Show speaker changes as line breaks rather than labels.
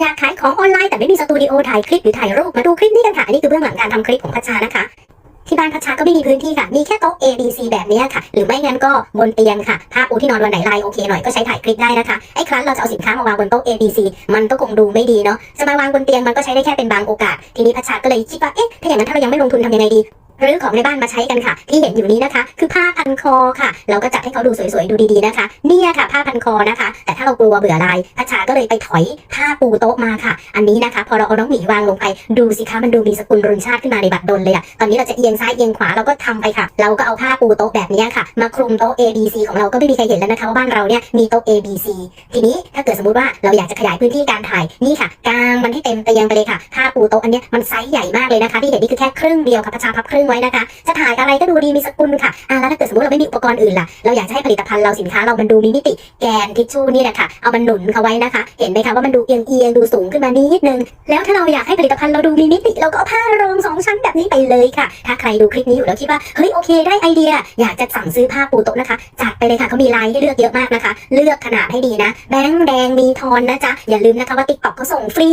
อยากขายของออนไลน์แต่ไม่มีสตูดิโอถ่ายคลิปหรือถ่ายรูปมาดูคลิปนี้กันค่ะอันนี้คือเบื้องหลังการทำคลิปของพัชชานะคะ ที่บ้านพัชชาก็ไม่มีพื้นที่ค่ะ มีแค่โต๊ะ A B C แบบนี้ค่ะ หรือไม่งั้นก็บนเตียงค่ะผ้าปูที่นอนวันไหนลายโอเคหน่อยก็ใช้ถ่ายคลิปได้นะคะ ไอ้ครั้นเราจะเอาสินค้ามาวางบนโต๊ะ A B C มันก็คงดูไม่ดีเนาะจะมาวางบนเตียงมันก็ใช้ได้แค่เป็นบางโอกาส ทีนี้พัชชาก็เลยคิดว่า เอ๊ะ ถ้าอย่างนั้นถ้าเรายังไม่ลงทุนทำยังไงดี รือของในบ้านมาใช้กันค่ะ ที่เห็นอยู่นี้นะคะ คือผ้าพันคอค่ะ เราก็จัดให้เขาดูสวยๆดูดีๆนะคะเนี่ยค่ะผ้าพันคอนะคะ แต่ถ้าเรากลัวเบื่อลายพัชชาก็เลยไปถอยผ้าปูโต๊ะมาค่ะ อันนี้นะคะ พอเราเอาน้องหมีวางลงไปดูสิคะมันดูมีสกุลรุนชาติขึ้นมาในบัตรดลเลยอะตอนนี้เราจะเอียงซ้ายเอียงขวาเราก็ทำไปค่ะ เราก็เอาผ้าปูโต๊ะแบบนี้ค่ะ มาคลุมโต๊ะ A B C ของเราก็ไม่มีใครเห็นแล้วนะคะว่าบ้านเราเนี่ยมีโต๊ะ A B C ทีนี้ถ้าเกิดสมมติว่าเราอยากจะขยายพื้นที่การถ่ายนี่ค่ะ มันให้เต็มเตียงไปเลยค่ะผ้าปูโต๊ะอันเนี้ยมันไซส์ใหญ่มากเลยนะคะที่เห็นนี่คือแค่ครึ่งเดียวค่ะประชาพับครึ่งไว้นะคะ จะถ่ายอะไรก็ดูดีมีสกุลค่ะอ่าแล้วถ้าเกิดสมมติเราไม่มีอุปกรณ์อื่นล่ะเราอยากจะให้ผลิตภัณฑ์เราสินค้าเรามันดูมีมิติแกนทิชชู่นี่แหละค่ะเอามันหนุนเขาไว้นะคะ เห็นไหมคะว่ามันดูเอียงเอียงดูสูงขึ้นมานิดนึงแล้วถ้าเราอยากให้ผลิตภัณฑ์เราดูมีมิติเราก็เอาผ้ารองสองชั้นแบบนี้ไปเลยค่ะ ถ้าใครดูคลิปนี้อยู่แล้วคิดว่าเฮ้ยโอเคได้ไอเดีย อยากจะสั่งซื้อผ้าปูโต๊ะนะคะจัดไปเลยค่ะเขามีลายให้เลือกเยอะมากนะคะ เลือกขนาดให้ดีนะ แบงค์แดงมีทอนนะจ๊ะอย่าลืมนะคะว่าติ๊กต็อกเขาส่งฟรี